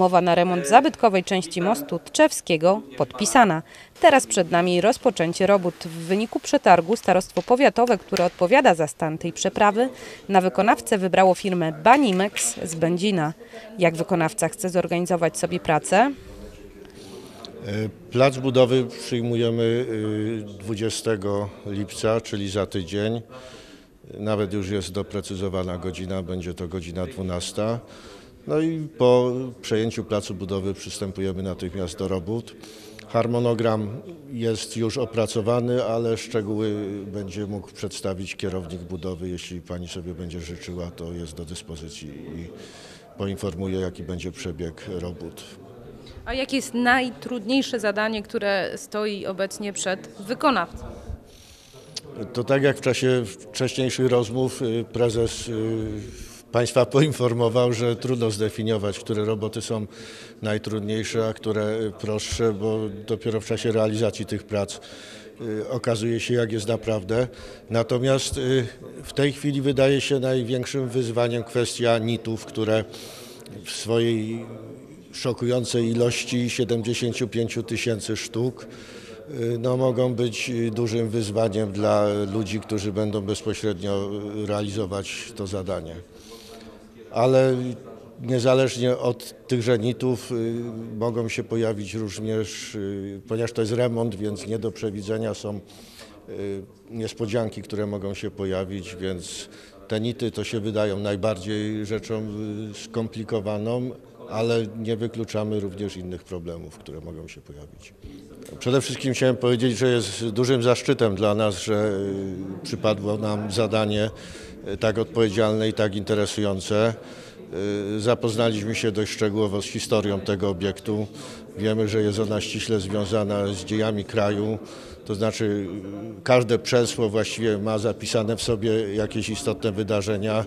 Umowa na remont zabytkowej części mostu Tczewskiego podpisana. Teraz przed nami rozpoczęcie robót. W wyniku przetargu Starostwo Powiatowe, które odpowiada za stan tej przeprawy, na wykonawcę wybrało firmę Banimex z Będzina. Jak wykonawca chce zorganizować sobie pracę? Plac budowy przyjmujemy y, 20 lipca, czyli za tydzień. Nawet już jest doprecyzowana godzina, będzie to godzina 12. No i po przejęciu placu budowy przystępujemy natychmiast do robót. Harmonogram jest już opracowany, ale szczegóły będzie mógł przedstawić kierownik budowy. Jeśli pani sobie będzie życzyła, to jest do dyspozycji i poinformuje, jaki będzie przebieg robót. A jakie jest najtrudniejsze zadanie, które stoi obecnie przed wykonawcą? To tak jak w czasie wcześniejszych rozmów y, prezes y, Państwa poinformował, że trudno zdefiniować, które roboty są najtrudniejsze, a które prostsze, bo dopiero w czasie realizacji tych prac y, okazuje się, jak jest naprawdę. Natomiast y, w tej chwili wydaje się największym wyzwaniem kwestia nitów, które w swojej szokującej ilości 75 tysięcy sztuk y, no, mogą być y, dużym wyzwaniem dla ludzi, którzy będą bezpośrednio y, realizować to zadanie. Ale niezależnie od tychże nitów y, mogą się pojawić również, y, ponieważ to jest remont, więc nie do przewidzenia są y, niespodzianki, które mogą się pojawić, więc te nity to się wydają najbardziej rzeczą skomplikowaną, ale nie wykluczamy również innych problemów, które mogą się pojawić. Przede wszystkim chciałem powiedzieć, że jest dużym zaszczytem dla nas, że y, przypadło nam zadanie y, tak odpowiedzialne i tak interesujące. Y, Zapoznaliśmy się dość szczegółowo z historią tego obiektu. Wiemy, że jest ona ściśle związana z dziejami kraju, to znaczy każde przesło właściwie ma zapisane w sobie jakieś istotne wydarzenia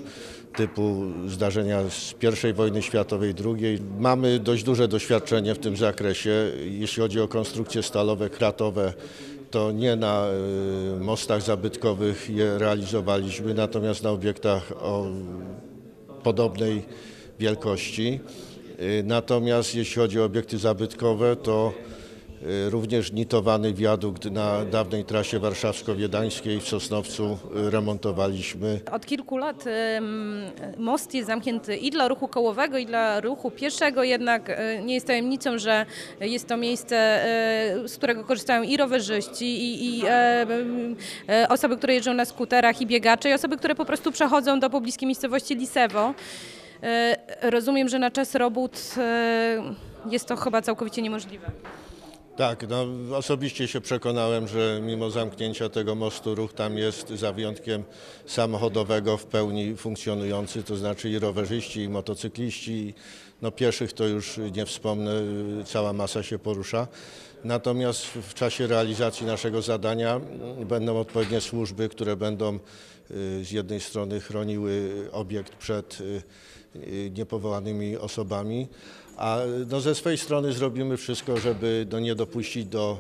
typu zdarzenia z I wojny światowej, II. Mamy dość duże doświadczenie w tym zakresie. Jeśli chodzi o konstrukcje stalowe, kratowe, to nie na y, mostach zabytkowych je realizowaliśmy, natomiast na obiektach o podobnej wielkości. Y, Natomiast jeśli chodzi o obiekty zabytkowe, to również nitowany wiadukt na dawnej trasie warszawsko-wiedańskiej w Sosnowcu y, remontowaliśmy. Od kilku lat em, most jest zamknięty i dla ruchu kołowego, i dla ruchu pieszego, jednak nie jest tajemnicą, że jest to miejsce, z którego korzystają i rowerzyści, i, i osoby, które jeżdżą na skuterach, i biegacze, i osoby, które po prostu przechodzą do pobliskiej miejscowości Lisewo. Rozumiem, że na czas robót jest to chyba całkowicie niemożliwe. Tak, no, osobiście się przekonałem, że mimo zamknięcia tego mostu ruch tam jest za wyjątkiem samochodowego w pełni funkcjonujący, to znaczy i rowerzyści, i motocykliści, no pieszych to już nie wspomnę, cała masa się porusza. Natomiast w czasie realizacji naszego zadania mm, będą odpowiednie służby, które będą y, z jednej strony chroniły obiekt przed y, y, niepowołanymi osobami, a no ze swojej strony zrobimy wszystko, żeby no nie dopuścić do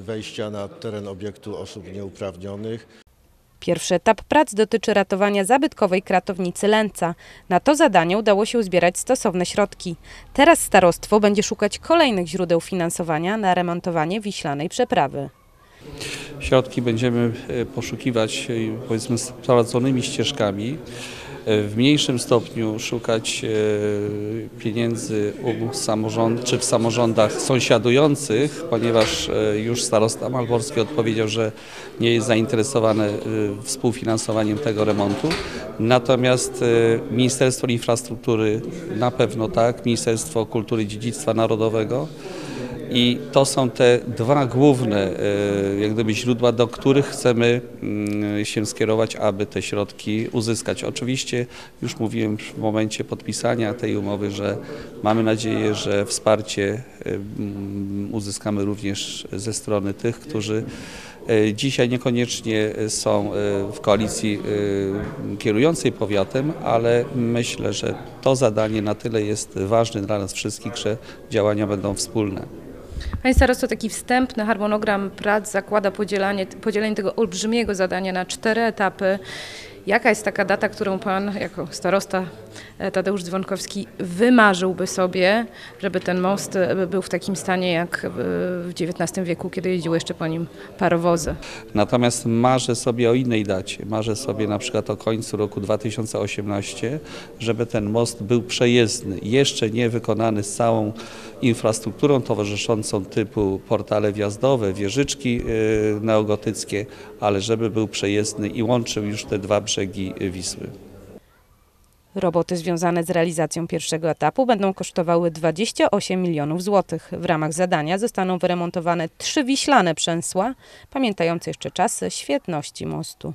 wejścia na teren obiektu osób nieuprawnionych. Pierwszy etap prac dotyczy ratowania zabytkowej kratownicy Lęca. Na to zadanie udało się uzbierać stosowne środki. Teraz starostwo będzie szukać kolejnych źródeł finansowania na remontowanie wiślanej przeprawy. Środki będziemy e, poszukiwać e, powiedzmy sprawdzonymi ścieżkami. E, W mniejszym stopniu szukać e, pieniędzy u samorząd, czy w samorządach sąsiadujących, ponieważ e, już starosta Malborski odpowiedział, że nie jest zainteresowany współfinansowaniem tego remontu. Natomiast Ministerstwo Infrastruktury na pewno tak, Ministerstwo Kultury i Dziedzictwa Narodowego. I to są te dwa główne e, jak gdyby źródła, do których chcemy mm, się skierować, aby te środki uzyskać. Oczywiście już mówiłem w momencie podpisania tej umowy, że mamy nadzieję, że wsparcie e, mm, uzyskamy również ze strony tych, którzy e, dzisiaj niekoniecznie są w koalicji kierującej powiatem, ale myślę, że to zadanie na tyle jest ważne dla nas wszystkich, że działania będą wspólne. Panie starosto, taki wstępny harmonogram prac zakłada podzielenie tego olbrzymiego zadania na cztery etapy. Jaka jest taka data, którą pan jako starosta e, Tadeusz Dzwonkowski wymarzyłby sobie, żeby ten most e, był w takim stanie jak w XIX wieku, kiedy jeździły jeszcze po nim parowozy? Natomiast marzę sobie o innej dacie. Marzę sobie na przykład o końcu roku 2018, żeby ten most był przejezdny, jeszcze nie wykonany z całą infrastrukturą towarzyszącą typu portale wjazdowe, wieżyczki yy, neogotyckie, ale żeby był przejezdny i łączył już te dwa brzegi Wisły. Roboty związane z realizacją pierwszego etapu będą kosztowały 28 milionów złotych. W ramach zadania zostaną wyremontowane trzy wiślane przęsła, pamiętające jeszcze czasy świetności mostu.